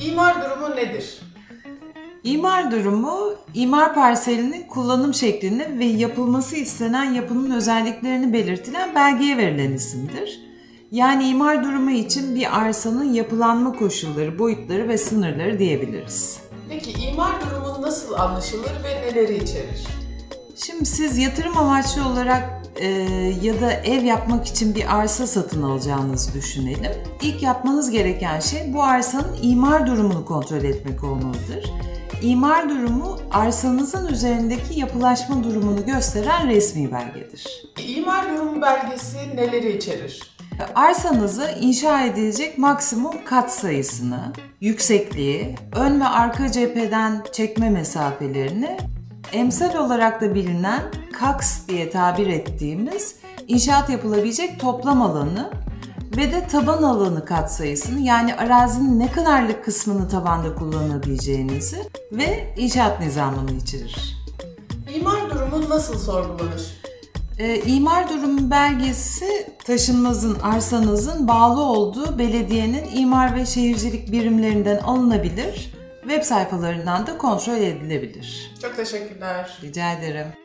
İmar durumu nedir? İmar durumu, imar parselinin kullanım şeklini ve yapılması istenen yapının özelliklerini belirtilen belgeye verilen isimdir. Yani imar durumu için bir arsanın yapılanma koşulları, boyutları ve sınırları diyebiliriz. Peki imar durumu nasıl anlaşılır ve neleri içerir? Şimdi siz yatırım amaçlı olarak e, ya da ev yapmak için bir arsa satın alacağınızı düşünelim. İlk yapmanız gereken şey bu arsanın imar durumunu kontrol etmek olmalıdır. İmar durumu arsanızın üzerindeki yapılaşma durumunu gösteren resmi belgedir. İmar durumu belgesi neleri içerir? Arsanızı inşa edilecek maksimum kat sayısını, yüksekliği, ön ve arka cepheden çekme mesafelerini, emsal olarak da bilinen KAKS diye tabir ettiğimiz inşaat yapılabilecek toplam alanı ve de taban alanı kat sayısını yani arazinin ne kadarlık kısmını tabanda kullanabileceğinizi ve inşaat nizamını içerir. İmar durumu nasıl sorgulanır? E, imar durumu belgesi taşınmazın, arsanızın bağlı olduğu belediyenin imar ve şehircilik birimlerinden alınabilir, web sayfalarından da kontrol edilebilir. Çok teşekkürler. Rica ederim.